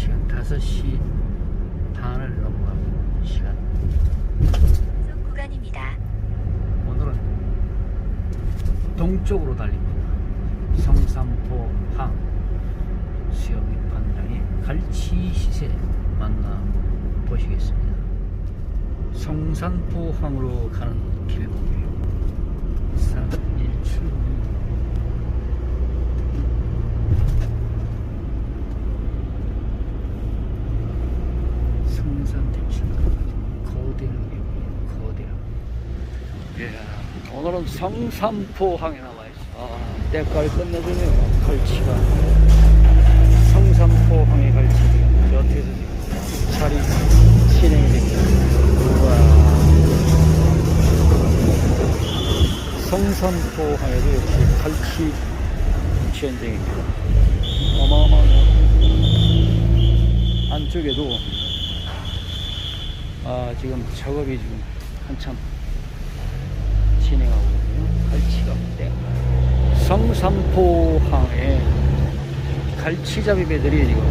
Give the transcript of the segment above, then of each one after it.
시간 5시 반을 넘어가고 시간 속 구간입니다. 오늘은 동쪽으로 달립니다. 성산포 항 수영 입판장의 갈치 시세 만나 보시겠습니다. 성산포 항으로 가는 길목이에요. 317 성산대출 거대하게 거대하게 예, 오늘은 성산포 항에 나와 있어. 아, 때깔 끝내주네요. 갈치가. 성산포항의 갈치가 저쪽에서 지금 자리 진행이 됩니다. 우와. 성산포 항에도 역시 갈치 현장입니다. 어마어마하네요. 안쪽에도 아, 지금 작업이 지금 한참 진행하고 있고요. 갈치가 때 성산포항에 갈치잡이 배들이 지금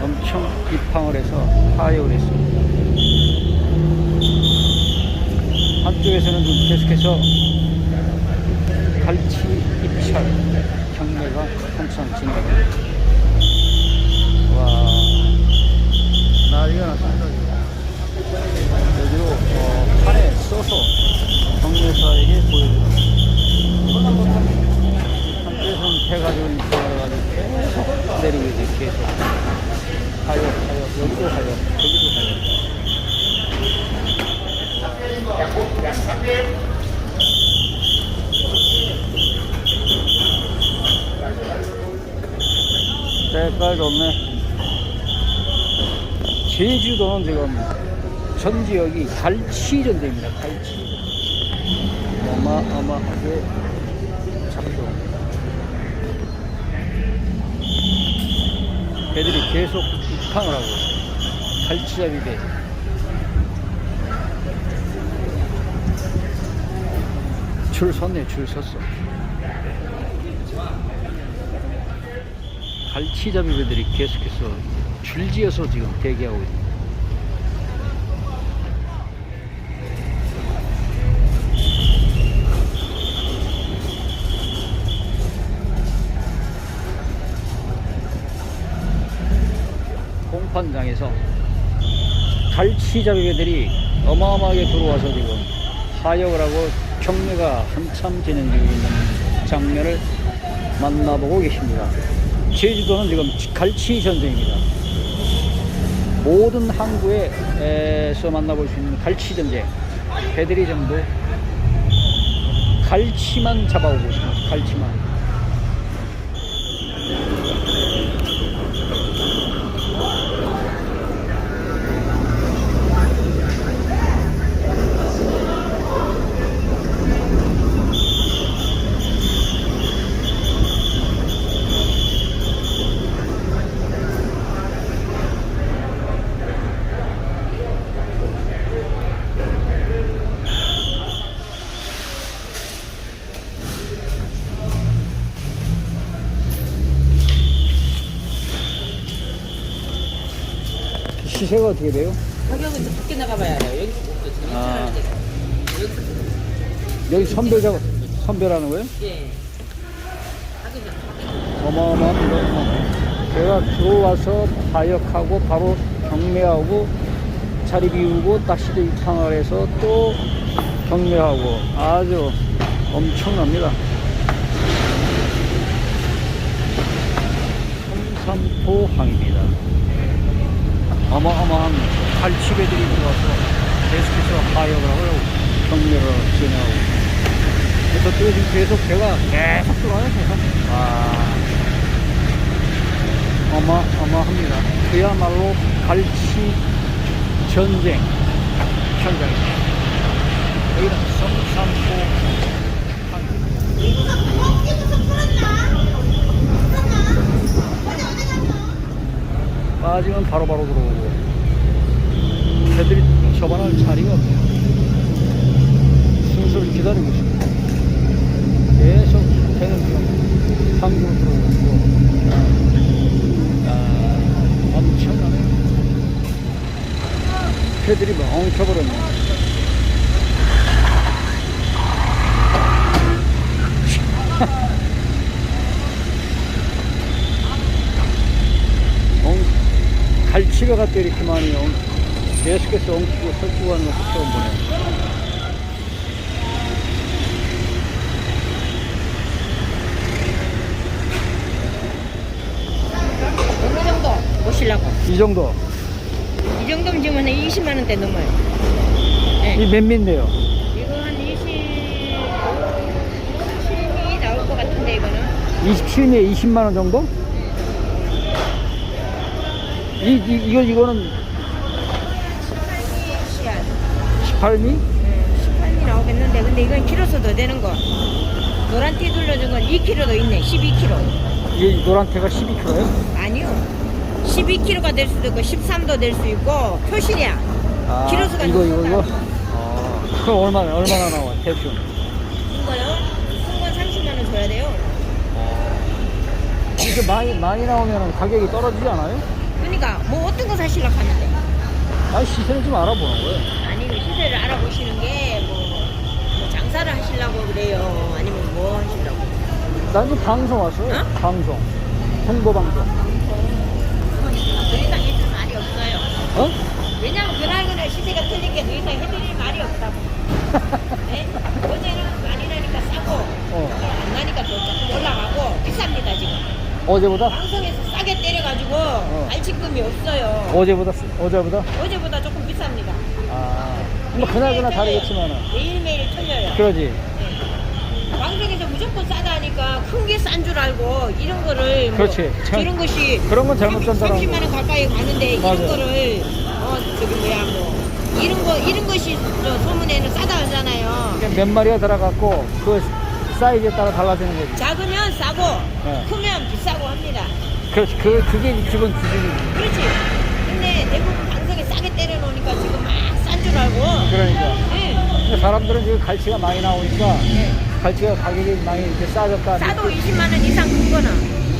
엄청 입항을 해서 하역을 했습니다. 한쪽에서는 좀 계속해서 갈치 입찰 경매가 한참 진행됩니다. 와, 난리가 났습니다. 어, 판에 써서 경매사에게 보여줍니다. 한쪽에서는 배가 좀 있어가지고 계속 내리고 이제 계속 하여 하여 여기도 하여 저기도 하여 색깔 좋네 제주도는 지금 전 지역이 갈치 전대입니다. 갈치. 어마어마하게 잡혀. 배들이 계속 입항을 하고 있어요. 갈치잡이 배. 줄 섰네, 줄 섰어. 갈치잡이 배들이 계속해서 줄지어서 지금 대기하고 있습니 다. 공판장에서 갈치잡이 배들이 어마어마하게 들어와서 지금 하역을 하고 경매가 한참 진행 중에 있는 장면을 만나보고 계십니다. 제주도는 지금 갈치 전쟁입니다. 모든 항구에서 만나볼 수 있는 갈치 전쟁. 배들이 전부 갈치만 잡아오고 있습니다. 갈치만. 시세가 어떻게 돼요? 가격은 좀 밖에 나가봐야 알아요. 여기서 못 줘. 지금 아. 여기서 여기 선별 작업, 선별하는 거예요? 줘. 예. 가격이 밖에 어마어마합니다. 제가 들어와서 파역하고 바로 경매하고 자리 비우고 낚시대 입항을 해서 또 경매하고 아주 엄청납니다. 성산포항입니다. 어마어마한 갈치배들이 들어와서 계속해서 하역을 하고 경매를 진행하고 그래서 또 지금 계속 배가 계속 들어와요 계속. 와 어마어마합니다. 그야말로 갈치 전쟁 현장입니다. 여기는 성산포 낮으면 바로바로 들어오고. 애들이 저반할 자리가 없네요. 순서를 기다리고 있습니다. 계속 배는 지금 상으로 들어오고 있고. 아, 엄청나네요 새들이 멍쳐버렸네요 뭐 갈치가 갖다 이렇게 많이 엉, 계속해서 엉키고 설치고 하는 것도 처음 보네. 어느 정도 보시려고? 이 정도. 이 정도면 지금 한 20만 원대 넘어요. 네. 이 몇 미인데요? 이거 한 20, 7이 나올 것 같은데 이거는 27미에 20만 원 정도? 이, 이, 이거, 이거는 8이 씨앗. 18미? 네, 18이 나오겠는데 근데 이건 키로수 더 되는 거. 노란 티 둘러준 건 2kg도 있네. 12kg. 이 노란테가 12kg요? 아니요. 12kg가 될 수도 있고 13도 될 수 있고 표실이야. 아, 키로수가 이거, 이거, 이거? 아, 그럼 얼마나, 얼마나 나와, 대충? 이거요? 큰건 30만 원 줘야 돼요. 이렇게 많이, 많이 나오면 가격이 떨어지지 않아요? 그러니까 뭐 어떤 거 사실라 하면 돼. 아, 시세를 좀 알아보는 거예요. 아니면 시세를 알아보시는 게 뭐, 뭐 장사를 하시려고 그래요. 아니면 뭐 하시려고. 난 지금 방송 왔어요. 어? 방송. 홍보 방송. 더 이상 해줄 말이 없어요. 어? 왜냐면 그날 그날 시세가 틀린 게더 이상 해드릴 말이 없다고. 네? 어제는 많이 나니까 싸고 어. 오늘 안 나니까 더 조금 올라가고 비쌉니다 지금. 어제보다? 방송에서 싸게 때려가지고 갈치금이 없어요. 어제보다, 쓰- 어제보다? 어제보다 조금 비쌉니다. 아. 뭐, 그날 그날 다르겠지만은. 매일매일 틀려요. 그러지. 네. 방송에서 무조건 싸다 하니까 큰 게 싼 줄 알고 이런 거를 뭐 그렇지. 참- 이런 것이 그런 건 잘못 전달하고. 30만 원 가까이 가는데 맞아요. 이런 거를 어 저기 뭐야 뭐 이런 거 이런 것이 저 소문에는 싸다 하잖아요. 이게 몇 마리가 들어갔고, 그 사이즈에 따라 달라지는 거지. 작으면 싸고 네. 크면 비싸고 합니다. 그렇지. 그, 그게 기본 기준이지. 그렇지. 근데 대부분 방송에 싸게 때려놓으니까 지금 막 싼 줄 알고. 그러니까. 네. 근데 사람들은 지금 갈치가 많이 나오니까, 네. 갈치가 가격이 많이 이렇게 싸졌다. 싸도 20만 원 이상 큰 거는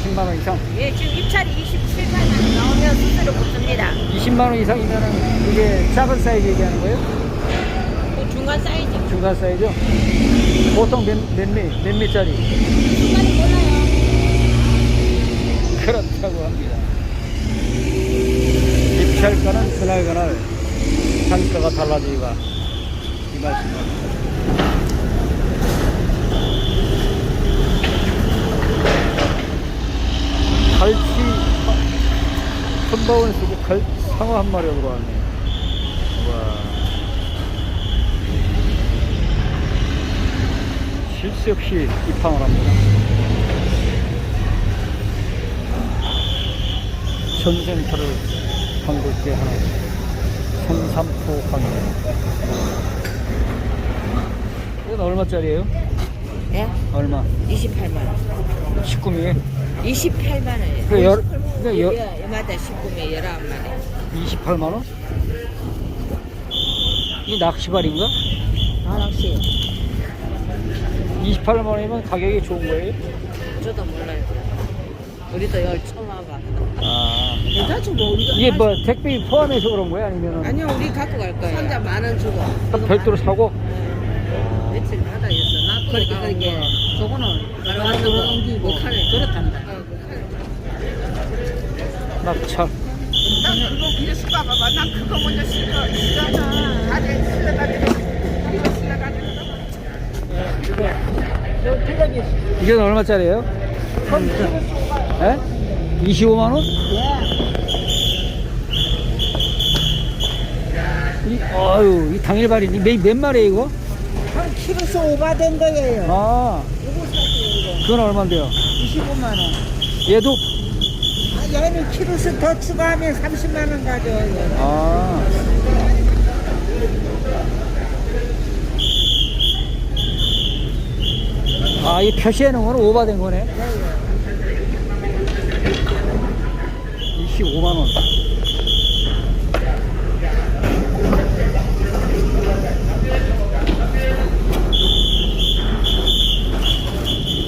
20만 원 이상. 예 지금 입찰이 27만 원 나오면 수수료 붙습니다. 20만 원 이상이면은 이게 작은 사이즈 얘기하는 거예요? 그 중간 사이즈. 중간 사이즈? 보통 몇, 몇 미, 몇 미짜리? 중간이 몰라요. 그렇다고 합니다. 입찰가는 그날그날 단가가 달라지기가 이 말씀입니다. 갈치 한 바구니 속에 갈, 상어 한 마리가 들어왔네. 와. 쉴 새 없이 입항을 합니다. 전센터를 한곳에 하나 생삼포 강의 이건 얼마짜리예요? 예? 얼마? 28만 원. 19미에 28만 원이에요. 그 열- 그 열- 예, 맞아 19매 19마리. 28만 원? 이 낚시발인가? 아 낚시. 28만 원이면 가격이 좋은 거예요? 저도 몰라요. 우리도 열 처음 와봐. 아 괜찮지 뭐 우리가. 이게 뭐 택배 포함해서 그런 거야? 아니면 아니요 우리 갖고 갈 거예요. 혼자 만 원 주고. 별도로 사고? 며칠 받아 있어. 나 그렇게 그렇게. 저거는 가져가는 거 옮기고. 칸에 그렇단다. 낙차 난 그거 그냥 씹어봐봐. 난 그거 먼저 씹어. 씹어서 가게 실러가 이건 얼마짜리예요? 예? 25만 원? 이, 아유, 이 당일발이니 몇, 몇 마리에 이거? 한 키로수 오바된 거예요. 아, 그건 얼마인데요? 25만 원. 얘도? 아, 얘는 키로수 더 추가하면 30만 원 가져요. 아, 아, 이 표시해 놓은 거는 오바된 거네. 25만 원.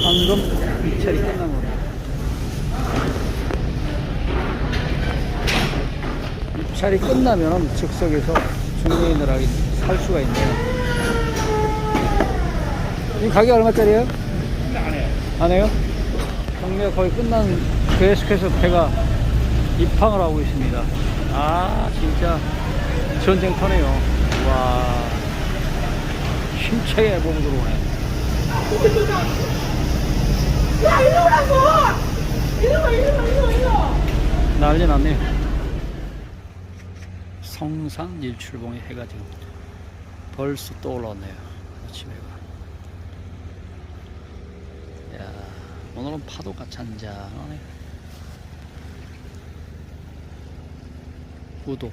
방금 입찰이 끝난 거네. 입찰이 끝나면 즉석에서 중개인들 하긴 살 수가 있네요. 이 가격 얼마짜리예요? 안 해요. 경매가 거의 끝난 계속해서 배가 입항을 하고 있습니다. 아, 진짜 전쟁터네요. 와, 힘차게 보고 들어오네. 야 이리 오라고 이리 와 이리 와 이리 와 이리 와 난리 났네요. 성산 일출봉에 해가 지금 벌써 떠올랐네요. 아침에가. 야, 오늘은 파도가 잔잔하네. 우도.